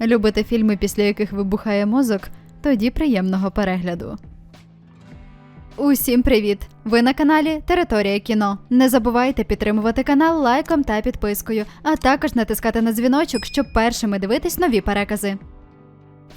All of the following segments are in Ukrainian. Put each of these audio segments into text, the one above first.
Любите фільми, після яких вибухає мозок? Тоді приємного перегляду. Усім привіт! Ви на каналі Територія кіно. Не забувайте підтримувати канал лайком та підпискою, а також натискати на дзвіночок, щоб першими дивитись нові перекази.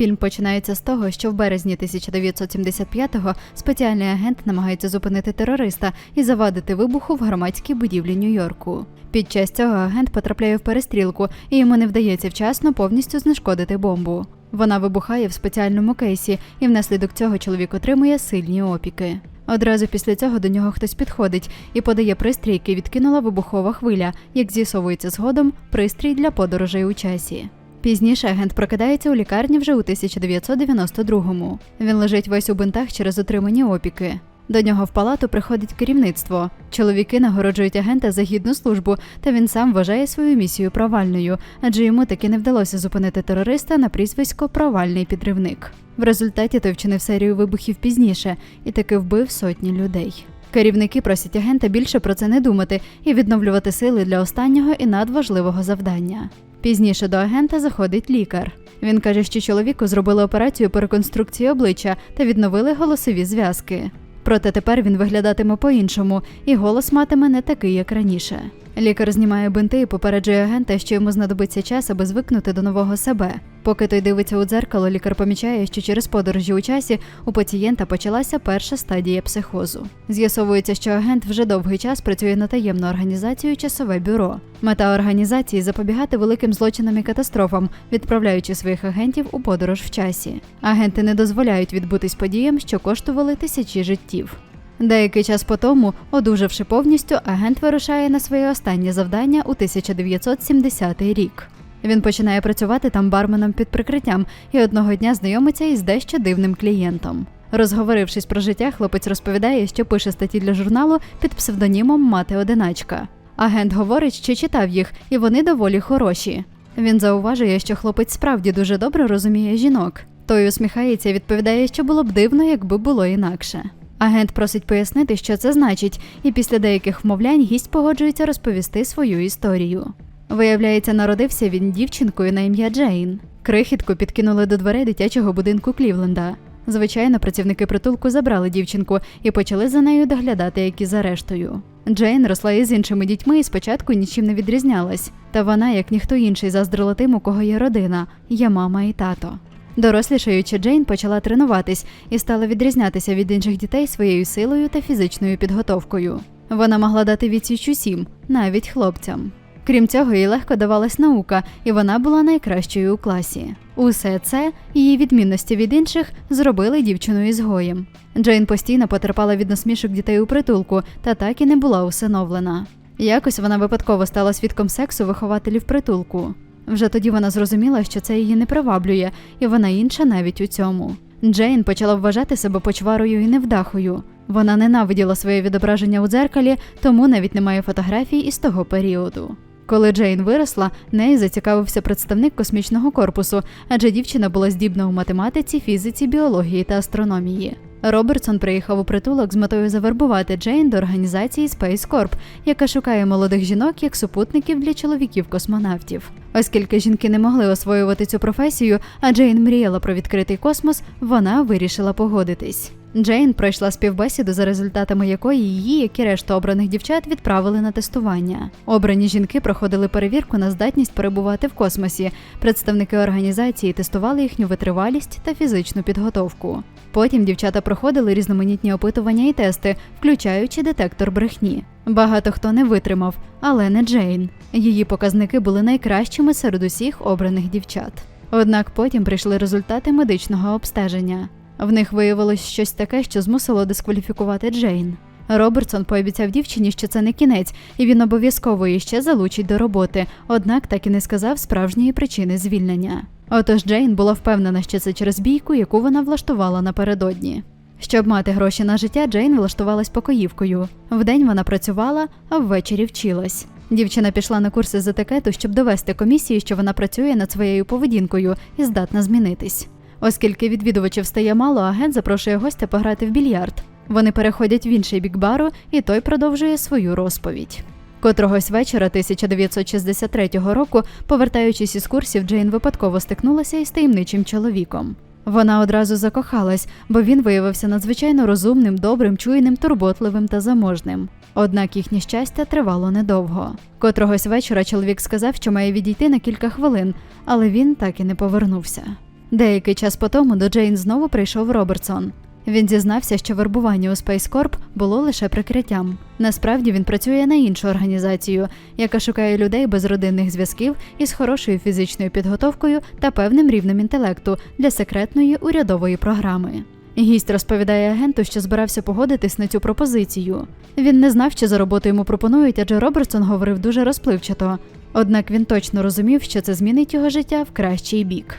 Фільм починається з того, що в березні 1975-го спеціальний агент намагається зупинити терориста і завадити вибуху в громадській будівлі Нью-Йорку. Під час цього агент потрапляє в перестрілку, і йому не вдається вчасно повністю знешкодити бомбу. Вона вибухає в спеціальному кейсі, і внаслідок цього чоловік отримує сильні опіки. Одразу після цього до нього хтось підходить і подає пристрій, який відкинула вибухова хвиля, як з'ясовується згодом, пристрій для подорожей у часі. Пізніше агент прокидається у лікарні вже у 1992-му. Він лежить весь у бинтах через отримані опіки. До нього в палату приходить керівництво. Чоловіки нагороджують агента за гідну службу, та він сам вважає свою місію провальною, адже йому таки не вдалося зупинити терориста на прізвисько провальний підривник. В результаті той вчинив серію вибухів пізніше і таки вбив сотні людей. Керівники просять агента більше про це не думати і відновлювати сили для останнього і надважливого завдання. Пізніше до агента заходить лікар. Він каже, що чоловіку зробили операцію по реконструкції обличчя та відновили голосові зв'язки. Проте тепер він виглядатиме по-іншому, і голос матиме не такий, як раніше. Лікар знімає бинти і попереджує агента, що йому знадобиться час, аби звикнути до нового себе. Поки той дивиться у дзеркало, лікар помічає, що через подорожі у часі у пацієнта почалася перша стадія психозу. З'ясовується, що агент вже довгий час працює на таємну організацію часове бюро. Мета організації запобігати великим злочинам і катастрофам, відправляючи своїх агентів у подорож в часі. Агенти не дозволяють відбутись подіям, що коштували тисячі життів. Деякий час по тому, одужавши повністю, агент вирушає на своє останнє завдання у 1970 рік. Він починає працювати там барменом під прикриттям і одного дня знайомиться із дещо дивним клієнтом. Розговорившись про життя, хлопець розповідає, що пише статті для журналу під псевдонімом Мати Одиначка. Агент говорить, що читав їх, і вони доволі хороші. Він зауважує, що хлопець справді дуже добре розуміє жінок. Той усміхається і відповідає, що було б дивно, якби було інакше. Агент просить пояснити, що це значить, і після деяких вмовлянь гість погоджується розповісти свою історію. Виявляється, народився він дівчинкою на ім'я Джейн. Крихітку підкинули до дверей дитячого будинку Клівленда. Звичайно, працівники притулку забрали дівчинку і почали за нею доглядати, як і за рештою. Джейн росла із іншими дітьми і спочатку нічим не відрізнялась. Та вона, як ніхто інший, заздрила тим, у кого є родина, є мама і тато. Дорослішаючи, Джейн почала тренуватись і стала відрізнятися від інших дітей своєю силою та фізичною підготовкою. Вона могла дати відсіч усім, навіть хлопцям. Крім цього, їй легко давалась наука, і вона була найкращою у класі. Усе це, її відмінності від інших, зробили дівчину ізгоєм. Джейн постійно потерпала від насмішок дітей у притулку та так і не була усиновлена. Якось вона випадково стала свідком сексу вихователів притулку. Вже тоді вона зрозуміла, що це її не приваблює, і вона інша навіть у цьому. Джейн почала вважати себе почварою і невдахою. Вона ненавиділа своє відображення у дзеркалі, тому навіть немає фотографій із того періоду. Коли Джейн виросла, нею зацікавився представник космічного корпусу, адже дівчина була здібна у математиці, фізиці, біології та астрономії. Робертсон приїхав у притулок з метою завербувати Джейн до організації Space Corp, яка шукає молодих жінок як супутників для чоловіків-космонавтів. Оскільки жінки не могли освоювати цю професію, а Джейн мріяла про відкритий космос, вона вирішила погодитись. Джейн пройшла співбесіду, за результатами якої її, як і решту обраних дівчат, відправили на тестування. Обрані жінки проходили перевірку на здатність перебувати в космосі. Представники організації тестували їхню витривалість та фізичну підготовку. Потім дівчата проходили різноманітні опитування і тести, включаючи детектор брехні. Багато хто не витримав, але не Джейн. Її показники були найкращими серед усіх обраних дівчат. Однак потім прийшли результати медичного обстеження. В них виявилось щось таке, що змусило дискваліфікувати Джейн. Робертсон пообіцяв дівчині, що це не кінець, і він обов'язково її ще залучить до роботи, однак так і не сказав справжньої причини звільнення. Отож Джейн була впевнена, що це через бійку, яку вона влаштувала напередодні. Щоб мати гроші на життя, Джейн влаштувалась покоївкою. Вдень вона працювала, а ввечері вчилась. Дівчина пішла на курси з етикету, щоб довести комісії, що вона працює над своєю поведінкою і здатна змінитись. Оскільки відвідувачів стає мало, агент запрошує гостя пограти в більярд. Вони переходять в інший бік бару, і той продовжує свою розповідь. Котрогось вечора 1963 року, повертаючись із курсів, Джейн випадково стикнулася із таємничим чоловіком. Вона одразу закохалась, бо він виявився надзвичайно розумним, добрим, чуйним, турботливим та заможним. Однак їхнє щастя тривало недовго. Котрогось вечора чоловік сказав, що має відійти на кілька хвилин, але він так і не повернувся. Деякий час по тому до Джейн знову прийшов Робертсон. Він зізнався, що вербування у Space Corp було лише прикриттям. Насправді він працює на іншу організацію, яка шукає людей без родинних зв'язків із хорошою фізичною підготовкою та певним рівнем інтелекту для секретної урядової програми. Гість розповідає агенту, що збирався погодитись на цю пропозицію. Він не знав, що за роботу йому пропонують, адже Робертсон говорив дуже розпливчато. Однак він точно розумів, що це змінить його життя в кращий бік.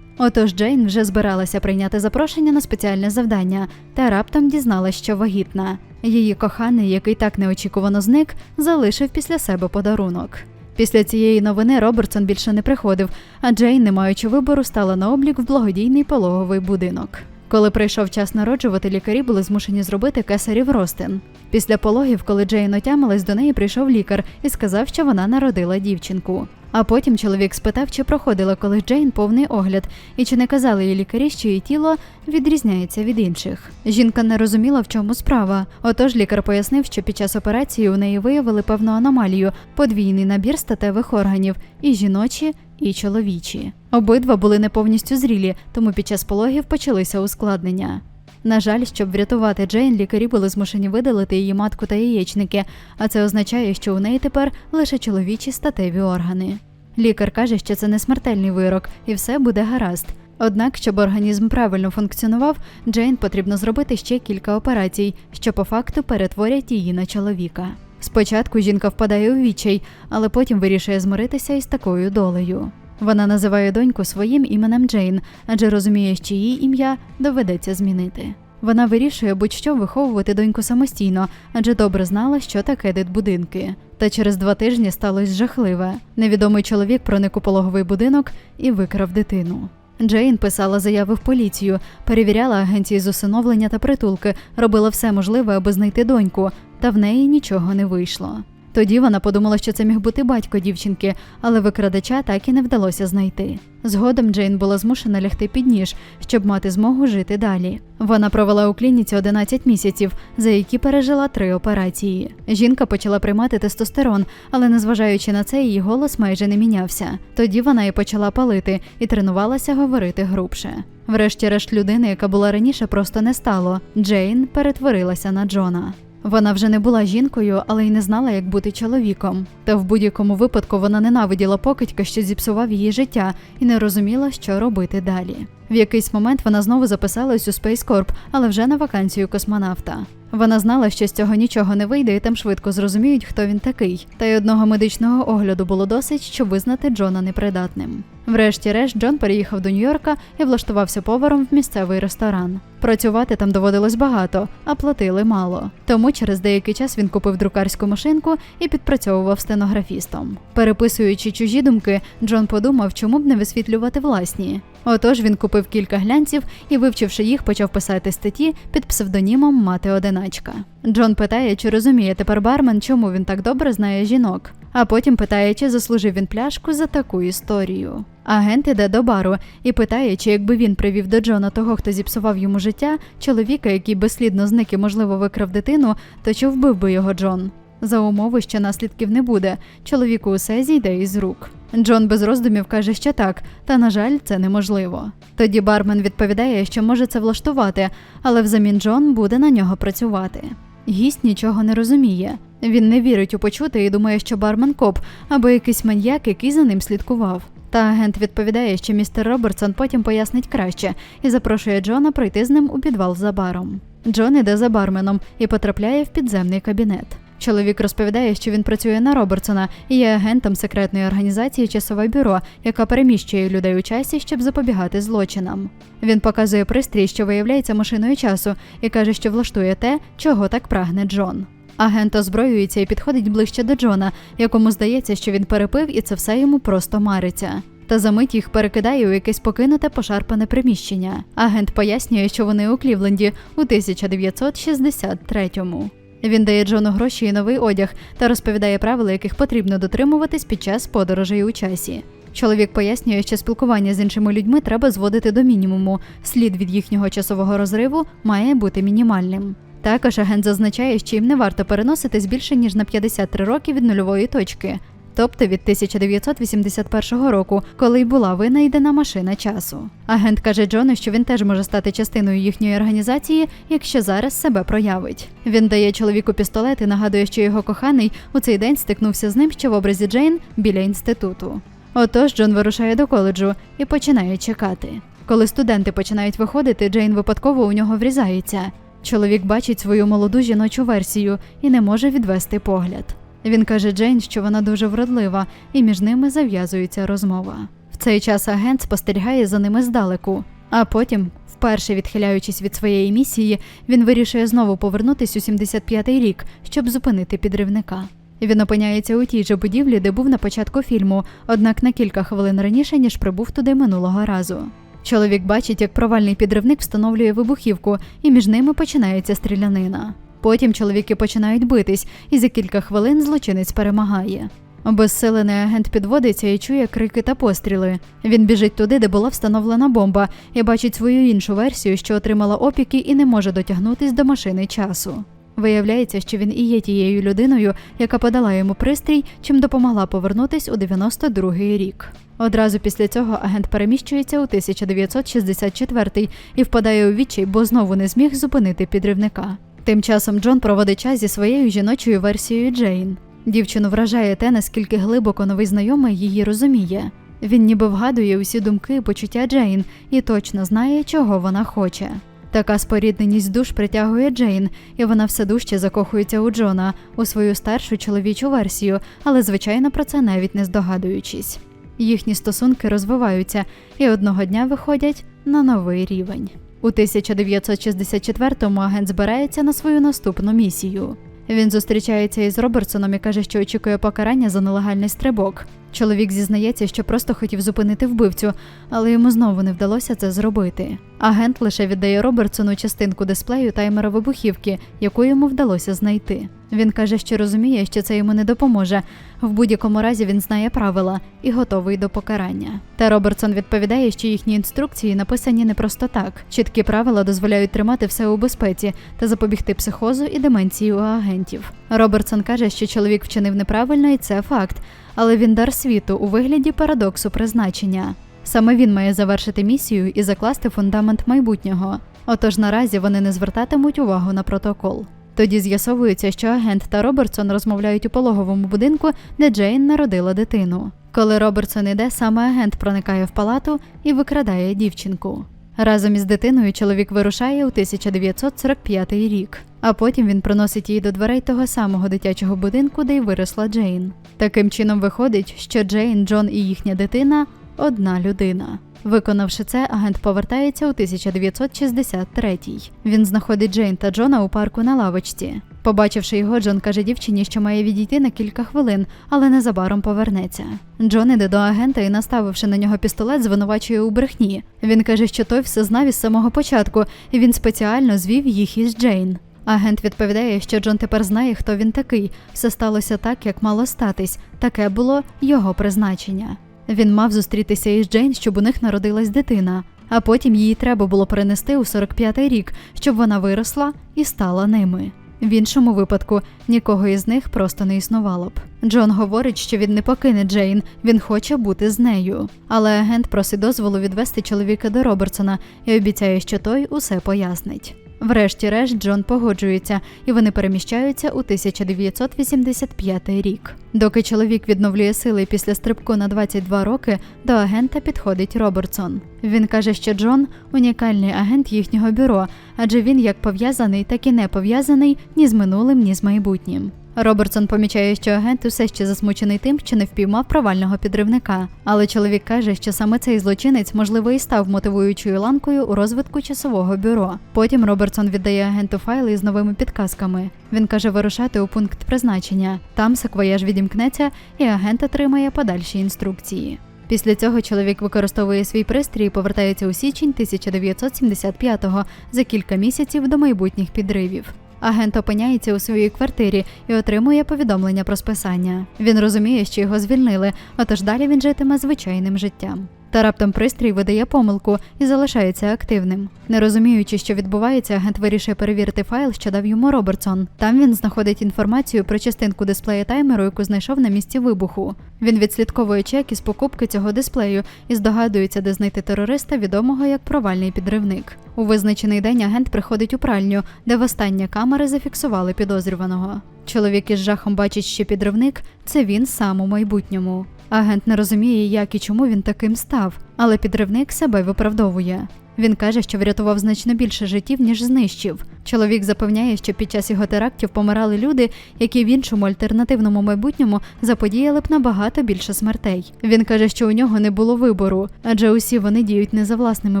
Отож Джейн вже збиралася прийняти запрошення на спеціальне завдання та раптом дізналася, що вагітна. Її коханий, який так неочікувано зник, залишив після себе подарунок. Після цієї новини Робертсон більше не приходив, а Джейн, не маючи вибору, стала на облік в благодійний пологовий будинок. Коли прийшов час народжувати, лікарі були змушені зробити кесарів ростин. Після пологів, коли Джейн отямилась, до неї прийшов лікар і сказав, що вона народила дівчинку. А потім чоловік спитав, чи проходила колись Джейн повний огляд, і чи не казали їй лікарі, що її тіло відрізняється від інших. Жінка не розуміла, в чому справа. Отож лікар пояснив, що під час операції у неї виявили певну аномалію, подвійний набір статевих органів і жіночі, і чоловічі. Обидва були не повністю зрілі, тому під час пологів почалися ускладнення. На жаль, щоб врятувати Джейн, лікарі були змушені видалити її матку та яєчники, а це означає, що у неї тепер лише чоловічі статеві органи. Лікар каже, що це не смертельний вирок, і все буде гаразд. Однак, щоб організм правильно функціонував, Джейн потрібно зробити ще кілька операцій, що по факту перетворять її на чоловіка. Спочатку жінка впадає у відчай, але потім вирішує змиритися із такою долею. Вона називає доньку своїм іменем Джейн, адже розуміє, що її ім'я доведеться змінити. Вона вирішує будь-що виховувати доньку самостійно, адже добре знала, що таке дитбудинки. Та через два тижні сталося жахливе. Невідомий чоловік проник у пологовий будинок і викрав дитину. Джейн писала заяви в поліцію, перевіряла агенції з усиновлення та притулки, робила все можливе, аби знайти доньку, та в неї нічого не вийшло. Тоді вона подумала, що це міг бути батько дівчинки, але викрадача так і не вдалося знайти. Згодом Джейн була змушена лягти під ніж, щоб мати змогу жити далі. Вона провела у клініці 11 місяців, за які пережила три операції. Жінка почала приймати тестостерон, але незважаючи на це, її голос майже не мінявся. Тоді вона і почала палити і тренувалася говорити грубше. Врешті-решт людини, яка була раніше, просто не стало. Джейн перетворилася на Джона. Вона вже не була жінкою, але й не знала, як бути чоловіком. Та в будь-якому випадку вона ненавиділа покидька, що зіпсував її життя, і не розуміла, що робити далі. В якийсь момент вона знову записалась у Space Corp, але вже на вакансію космонавта. Вона знала, що з цього нічого не вийде, і там швидко зрозуміють, хто він такий. Та й одного медичного огляду було досить, щоб визнати Джона непридатним. Врешті-решт, Джон переїхав до Нью-Йорка і влаштувався поваром в місцевий ресторан. Працювати там доводилось багато, а платили мало. Тому через деякий час він купив друкарську машинку і підпрацьовував стенографістом. Переписуючи чужі думки, Джон подумав, чому б не висвітлювати власні. Отож він купив кілька глянців і, вивчивши їх, почав писати статті під псевдонімом Мати одиначка. Джон питає, чи розуміє тепер бармен, чому він так добре знає жінок. А потім питає, чи заслужив він пляшку за таку історію. Агент іде до бару і питає, чи якби він привів до Джона того, хто зіпсував йому життя, чоловіка, який безслідно зник і, можливо, викрав дитину, то чи вбив би його Джон? За умови, що наслідків не буде, чоловіку усе зійде із рук. Джон без роздумів каже, що так, та на жаль, це неможливо. Тоді бармен відповідає, що може це влаштувати, але взамін Джон буде на нього працювати. Гість нічого не розуміє. Він не вірить у почуте і думає, що бармен коп або якийсь маньяк, який за ним слідкував. Та агент відповідає, що містер Робертсон потім пояснить краще і запрошує Джона пройти з ним у підвал за баром. Джон іде за барменом і потрапляє в підземний кабінет. Чоловік розповідає, що він працює на Робертсона і є агентом секретної організації Часове бюро, яка переміщує людей у часі, щоб запобігати злочинам. Він показує пристрій, що виявляється машиною часу, і каже, що влаштує те, чого так прагне Джон. Агент озброюється і підходить ближче до Джона, якому здається, що він перепив, і це все йому просто мариться. Та за мить їх перекидає у якесь покинуте пошарпане приміщення. Агент пояснює, що вони у Клівленді у 1963-му. Він дає Джону гроші і новий одяг та розповідає правила, яких потрібно дотримуватись під час подорожей у часі. Чоловік пояснює, що спілкування з іншими людьми треба зводити до мінімуму. Слід від їхнього часового розриву має бути мінімальним. Також агент зазначає, що їм не варто переноситись більше ніж на 53 роки від нульової точки, тобто від 1981 року, коли й була винайдена машина часу. Агент каже Джону, що він теж може стати частиною їхньої організації, якщо зараз себе проявить. Він дає чоловіку пістолет і нагадує, що його коханий у цей день стикнувся з ним ще в образі Джейн біля інституту. Отож Джон вирушає до коледжу і починає чекати. Коли студенти починають виходити, Джейн випадково у нього врізається. Чоловік бачить свою молоду жіночу версію і не може відвести погляд. Він каже Джейн, що вона дуже вродлива, і між ними зав'язується розмова. В цей час агент спостерігає за ними здалеку, а потім, вперше відхиляючись від своєї місії, він вирішує знову повернутись у 75-й рік, щоб зупинити підривника. Він опиняється у тій же будівлі, де був на початку фільму, однак на кілька хвилин раніше, ніж прибув туди минулого разу. Чоловік бачить, як провальний підривник встановлює вибухівку, і між ними починається стрілянина. Потім чоловіки починають битись, і за кілька хвилин злочинець перемагає. Обезсилений агент підводиться і чує крики та постріли. Він біжить туди, де була встановлена бомба, і бачить свою іншу версію, що отримала опіки і не може дотягнутись до машини часу. Виявляється, що він і є тією людиною, яка подала йому пристрій, чим допомогла повернутись у 92-й рік. Одразу після цього агент переміщується у 1964 і впадає у відчай, бо знову не зміг зупинити підривника. Тим часом Джон проводить час зі своєю жіночою версією Джейн. Дівчину вражає те, наскільки глибоко новий знайомий її розуміє. Він ніби вгадує усі думки і почуття Джейн і точно знає, чого вона хоче. Така спорідненість душ притягує Джейн, і вона все дужче закохується у Джона, у свою старшу чоловічу версію, але звичайно про це навіть не здогадуючись. Їхні стосунки розвиваються і одного дня виходять на новий рівень. У 1964-му агент збирається на свою наступну місію. Він зустрічається із Робертсоном і каже, що очікує покарання за нелегальний стрибок. Чоловік зізнається, що просто хотів зупинити вбивцю, але йому знову не вдалося це зробити. Агент лише віддає Робертсону частинку дисплею таймера вибухівки, яку йому вдалося знайти. Він каже, що розуміє, що це йому не допоможе. В будь-якому разі він знає правила і готовий до покарання. Та Робертсон відповідає, що їхні інструкції написані не просто так. Чіткі правила дозволяють тримати все у безпеці та запобігти психозу і деменції у агентів. Робертсон каже, що чоловік вчинив неправильно, і це факт, але він дар світу у вигляді парадоксу призначення. Саме він має завершити місію і закласти фундамент майбутнього. Отож наразі вони не звертатимуть увагу на протокол. Тоді з'ясовується, що агент та Робертсон розмовляють у пологовому будинку, де Джейн народила дитину. Коли Робертсон іде, саме агент проникає в палату і викрадає дівчинку. Разом із дитиною чоловік вирушає у 1945 рік, а потім він приносить її до дверей того самого дитячого будинку, де й виросла Джейн. Таким чином виходить, що Джейн, Джон і їхня дитина одна людина. Виконавши це, агент повертається у 1963-й. Він знаходить Джейн та Джона у парку на лавочці. Побачивши його, Джон каже дівчині, що має відійти на кілька хвилин, але незабаром повернеться. Джон іде до агента і, наставивши на нього пістолет, звинувачує у брехні. Він каже, що той все знав із самого початку, і він спеціально звів їх із Джейн. Агент відповідає, що Джон тепер знає, хто він такий. Все сталося так, як мало статись. Таке було його призначення. Він мав зустрітися із Джейн, щоб у них народилась дитина, а потім її треба було перенести у 45-й рік, щоб вона виросла і стала ними. В іншому випадку нікого із них просто не існувало б. Джон говорить, що він не покине Джейн, він хоче бути з нею. Але агент просить дозволу відвести чоловіка до Робертсона і обіцяє, що той усе пояснить. Врешті-решт Джон погоджується, і вони переміщаються у 1985 рік. Доки чоловік відновлює сили після стрибку на 22 роки, до агента підходить Робертсон. Він каже, що Джон унікальний агент їхнього бюро, адже він як пов'язаний, так і не пов'язаний ні з минулим, ні з майбутнім. Робертсон помічає, що агент усе ще засмучений тим, що не впіймав провального підривника. Але чоловік каже, що саме цей злочинець, можливо, і став мотивуючою ланкою у розвитку часового бюро. Потім Робертсон віддає агенту файли з новими підказками. Він каже вирушати у пункт призначення. Там саквояж відімкнеться, і агент отримає подальші інструкції. Після цього чоловік використовує свій пристрій і повертається у січень 1975-го за кілька місяців до майбутніх підривів. Агент опиняється у своїй квартирі і отримує повідомлення про списання. Він розуміє, що його звільнили, отож далі він житиме звичайним життям. Та раптом пристрій видає помилку і залишається активним. Не розуміючи, що відбувається, агент вирішує перевірити файл, що дав йому Робертсон. Там він знаходить інформацію про частинку дисплея таймеру, яку знайшов на місці вибуху. Він відслідковує чек із покупки цього дисплею і здогадується, де знайти терориста, відомого як провальний підривник. У визначений день агент приходить у пральню, де востаннє камери зафіксували підозрюваного. Чоловік із жахом бачить, що підривник це він сам у майбутньому. Агент не розуміє, як і чому він таким став, але підривник себе виправдовує. Він каже, що врятував значно більше життів, ніж знищив. Чоловік запевняє, що під час його терактів помирали люди, які в іншому альтернативному майбутньому заподіяли б набагато більше смертей. Він каже, що у нього не було вибору, адже усі вони діють не за власними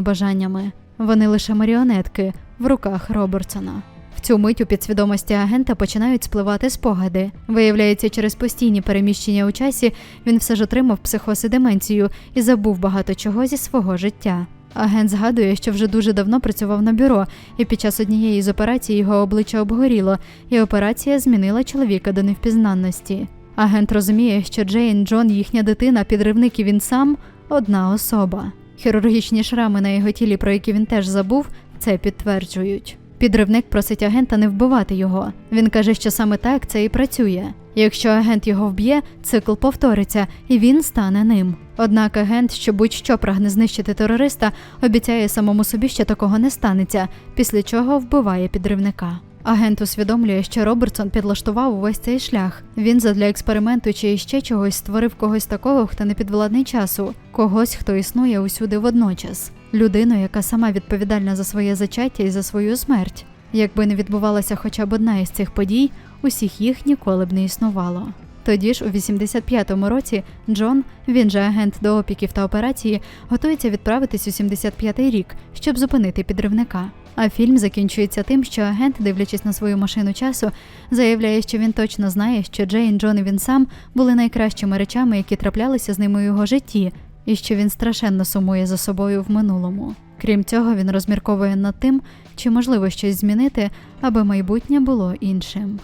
бажаннями. Вони лише маріонетки в руках Робертсона. Цю мить у підсвідомості агента починають спливати спогади. Виявляється, через постійні переміщення у часі він все ж отримав психоз і деменцію і забув багато чого зі свого життя. Агент згадує, що вже дуже давно працював на бюро, і під час однієї з операцій його обличчя обгоріло, і операція змінила чоловіка до невпізнанності. Агент розуміє, що Джейн, Джон, їхня дитина, підривник і він сам одна особа. Хірургічні шрами на його тілі, про які він теж забув, це підтверджують. Підривник просить агента не вбивати його. Він каже, що саме так це і працює. Якщо агент його вб'є, цикл повториться, і він стане ним. Однак агент, що будь-що прагне знищити терориста, обіцяє самому собі, що такого не станеться, після чого вбиває підривника. Агент усвідомлює, що Робертсон підлаштував увесь цей шлях. Він задля експерименту чи іще чогось створив когось такого, хто не підвладний часу, когось, хто існує усюди водночас, людину, яка сама відповідальна за своє зачаття і за свою смерть. Якби не відбувалася хоча б одна із цих подій, усіх їх ніколи б не існувало. Тоді ж, у 85-му році, Джон, він же агент до опіків та операції, готується відправитись у 75-й рік, щоб зупинити підривника. А фільм закінчується тим, що агент, дивлячись на свою машину часу, заявляє, що він точно знає, що Джейн, Джон і він сам були найкращими речами, які траплялися з ним у його житті, і що він страшенно сумує за собою в минулому. Крім цього, він розмірковує над тим, чи можливо щось змінити, аби майбутнє було іншим.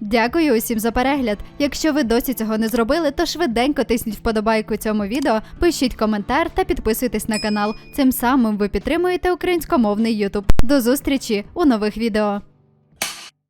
Дякую усім за перегляд. Якщо ви досі цього не зробили, то швиденько тисніть вподобайку цьому відео, пишіть коментар та підписуйтесь на канал. Цим самим ви підтримуєте українськомовний YouTube. До зустрічі у нових відео.